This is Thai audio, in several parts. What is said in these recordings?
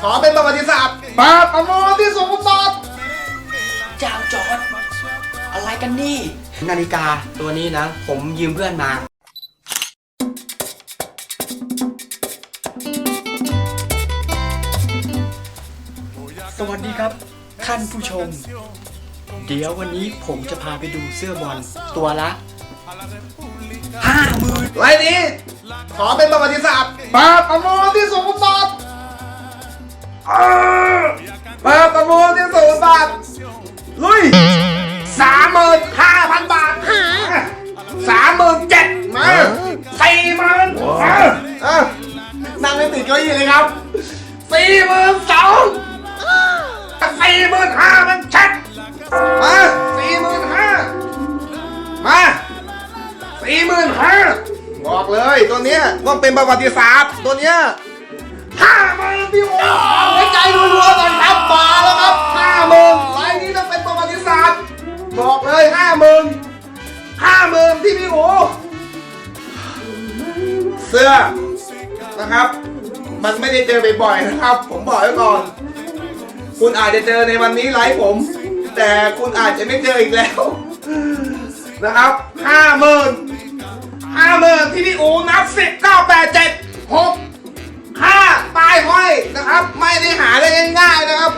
ขอเป็นประวัติศาสตร์ปาประมูลที่สูงสุดเจ้าจอดอะไรกันนี่ นาฬิกาตัวนี้นะ ผมยืมเพื่อนมา สวัสดีครับ ท่านผู้ชม เดี๋ยววันนี้ผมจะพาไปดูเสื้อบอลตัวละห้าหมื่นไรนี้ ขอเป็นประวัติศาสตร์ปาประมูลที่สูง ตัวเนี้ยต้องเป็นประวัติศาสตร์ตัวเนี้ยห้าหมื่นพี่โอ้หัวใจรัวๆก่อนครับมาแล้วครับห้าหมื่นรายนี้ต้องเป็นประวัติศาสตร์บอกเลยห้าหมื่นห้าหมื่นที่พี่โอเสื้อนะครับ มันไม่ได้เจอบ่อยๆนะครับ ผมบอกไว้ก่อน คุณอาจจะเจอในวันนี้ไลฟ์ผม แต่คุณอาจจะไม่เจออีกแล้วนะครับห้าหมื่น ห้าหมื่นที่พี่อูนับสิบเก้าแปดเจ็ดหกห้าปลายห้อยนะครับ ไม่ได้หาได้ง่ายๆนะครับ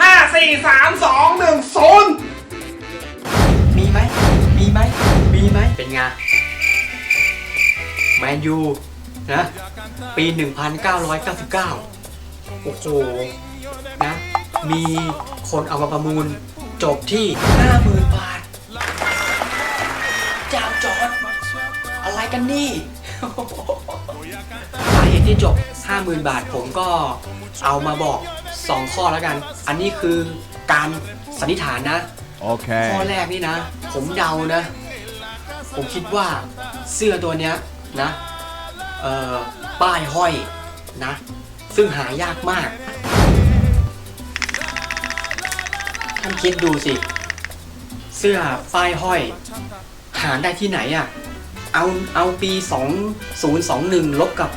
ห้าสี่สามสองหนึ่งศูนย์มีไหม มีไหม มีไหม เป็นไงแมนยูนะ ปี 1999 โอ้โห นะ มีคนเอามาประมูลจบที่ 50,000 บาท กันนี่สาเหตุที่จบ 50,000 บาทผมก็เอามาบอก 2 ข้อแล้วกัน อันนี้คือการสันนิษฐานนะ Okay. ข้อแรกนี่นะ ผมเดานะ ผมคิดว่าเสื้อตัวเนี้ยนะเอ่อป้ายห้อยนะ ซึ่งหายากมาก ท่านคิดดูสิ เสื้อป้ายห้อย หาได้ที่ไหนอะ่ะ เอาเอาปี 2021 ลบกับ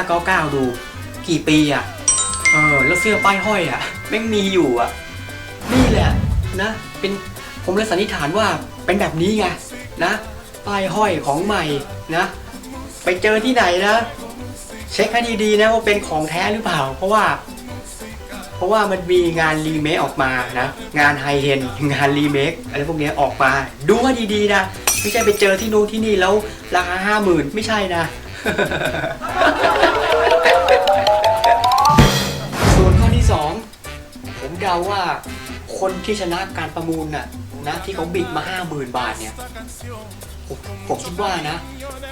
1999 ดู กี่ปีอะ่ะ เออ แล้วเสื้อป้ายห้อยอะ่ะแม่งมีอยู่อะ นี่แหละนะ เป็นผมเลยสันนิษฐานว่าเป็นแบบนี้ไงนะ ป้ายห้อยของใหม่นะ ไปเจอที่ไหนนะ เช็คให้ดีๆนะว่าเป็นของแท้หรือเปล่า เพราะว่า เพราะว่ามันมีงานรีเมคออกมานะ งานไฮเ n นงานรีเมคอะไรพวกนี้ออกมา ดูให้ดีๆนะ ไม่ใช่ไปเจอที่นู้นที่นี่แล้วราคาห้าหมื่นไม่ใช่นะ ส่วนข้อที่สองผมเดาว่าคนที่ชนะการประมูลน่ะนะที่เขาบิดมาห้าหมื่นบาทเนี่ยผมผมคิดว่านะ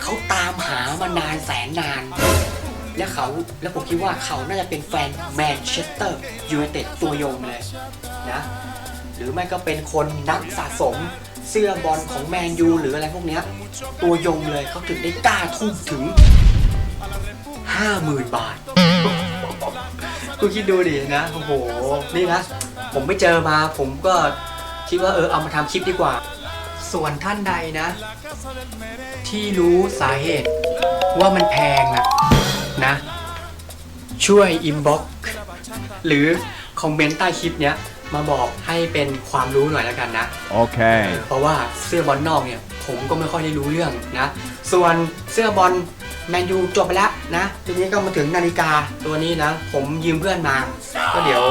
เขาตามหามานานแสนนาน และเขาและผมคิดว่าเขาน่าจะเป็นแฟนแมนเชสเตอร์ยูไนเต็ดตัวยงเลยนะ หรือไม่ก็เป็นคนนักสะสม เสื้อบอลของแมนยูหรืออะไรพวกเนี้ยตัวยงเลยเขาถึงได้กล้าทุ่มถึง 50,000 บาท คุณคิดดูดินะ โอ้โห นี่นะ ผมไม่เจอมาผมก็คิดว่าเออเอามาทำคลิปดีกว่า ส่วนท่านใดนะ ที่รู้สาเหตุว่ามันแพงอะนะ ช่วยอินบ็อกหรือคอมเมนต์ใต้คลิปเนี้ย มาบอกให้เป็นความรู้หน่อยแล้วกันนะ Okay. เพราะว่าเสื้อบอลนอกเนี่ย ผมก็ไม่ค่อยได้รู้เรื่องนะ ส่วนเสื้อบอลแมนยูจบไปแล้วนะ ทีนี้ก็มาถึงนาฬิกาตัวนี้นะ ผมยืมเพื่อนมา ก็เดี๋ยว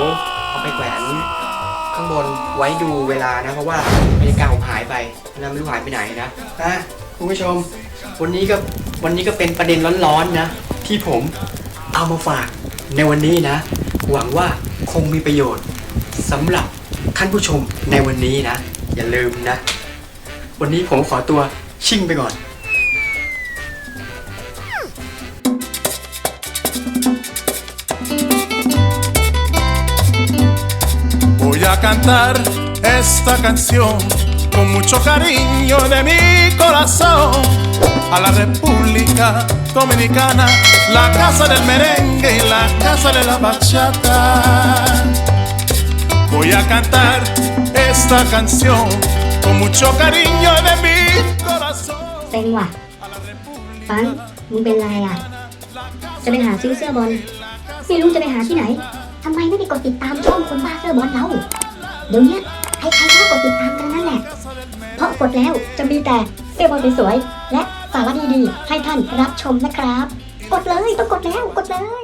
เอาไปแขวนข้างบนไว้ดูเวลานะ เพราะว่านาฬิกาผมหายไปนะไม่รู้หายไปไหนนะนะคุณผู้ชม วันนี้ก็วันนี้ก็เป็นประเด็นร้อนๆนะ ที่ผมเอามาฝากในวันนี้นะ หวังว่าคงมีประโยชน์ สำหรับท่านผู้ชมในวันนี้นะ อย่าลืมนะ วันนี้ผมขอตัวชิ่งไปก่อน Voy a cantar esta canción con mucho cariño de mi corazón a la República Dominicana, la casa del merengue y la casa de la bachata. Voy a cantar esta canción con mucho cariño de mi corazón. เซ็งว่ะฟันมึงเป็นไรอะ จะไปหาซื้อเสื้อบอลไไม่รู้จะไปหาที่ไหนทำไมไม่ไปกดติดตามช่องคนบ้าเสื้อบอลเราเดี๋ยวเนี้ยใครๆก็กดติดตามกันนั่นแหละ เพราะกดแล้วจะมีแต่เสื้อบอลสวยๆและสาระดีๆให้ท่านรับชมนะครับ กดเลยต้องกดแล้วกดเลย